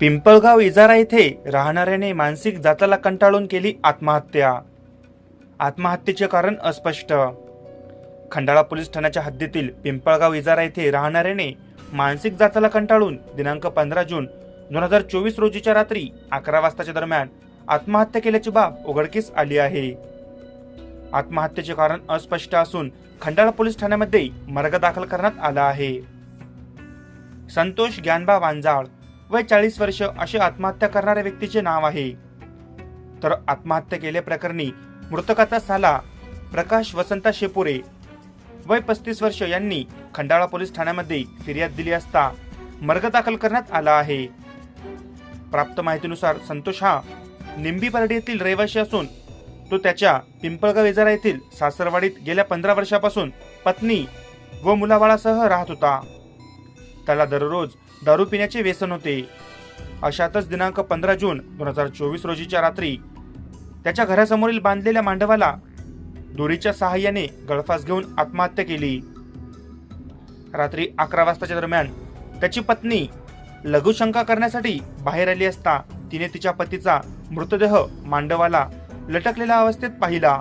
पिंपळगाव इजारा येथे राहणाऱ्याने मानसिक जाताला कंटाळून केली आत्महत्या. आत्महत्येचे कारण अस्पष्ट. खंडाळा पोलीस ठाण्याच्या हद्दीतील पिंपळगाव इजारा येथे राहणाऱ्याने मानसिक जाचाला कंटाळून दिनांक पंधरा जून दोन हजार चोवीस रोजीच्या रात्री अकरा वाजताच्या दरम्यान आत्महत्या केल्याची बाब उघडकीस आली आहे. आत्महत्येचे कारण अस्पष्ट असून खंडाळा पोलीस ठाण्यामध्ये मर्ग दाखल करण्यात आला आहे. संतोष ज्ञानबा वांजाळ वय चाळीस वर्ष असे आत्महत्या करणाऱ्या व्यक्तीचे नाव आहे. तर आत्महत्या केल्याप्रकरणी मृतकाचा साला प्रकाश वसंता शेपुरे वय पस्तीस वर्ष यांनी खंडाळा पोलीस ठाण्यामध्ये फिर्याद दिली असता मर्ग दाखल करण्यात आला आहे. प्राप्त माहितीनुसार संतोष हा निंबी येथील रहिवासी असून तो त्याच्या पिंपळगाव येजारा येथील सासरवाडीत गेल्या पंधरा वर्षापासून पत्नी व मुलाबाळासह राहत होता. त्याला दररोज दारू पिण्याचे व्यसन होते. अशातच दिनांक पंधरा जून दोन हजार चोवीस रोजीच्या रात्री त्याच्या घरासमोरील बांधलेल्या मांडवाला दोरीच्या सहाय्याने गळफास घेऊन आत्महत्या केली. रात्री अकरा वाजताच्या दरम्यान त्याची पत्नी लघुशंका करण्यासाठी बाहेर आली असता तिने तिच्या पतीचा मृतदेह मांडवाला लटकलेल्या अवस्थेत पाहिला.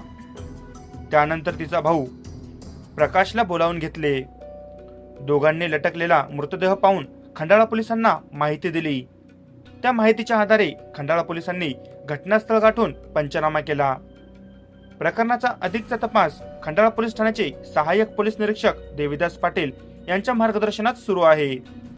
त्यानंतर तिचा भाऊ प्रकाशला बोलावून घेतले. दोघांनी लटकलेला मृतदेह पाहून खंडाळा पोलिसांना माहिती दिली. त्या माहितीच्या आधारे खंडाळा पोलिसांनी घटनास्थळ गाठून पंचनामा केला. प्रकरणाचा अधिकचा तपास खंडाळा पोलीस ठाण्याचे सहाय्यक पोलीस निरीक्षक देविदास पाटील यांच्या मार्गदर्शनात सुरू आहे.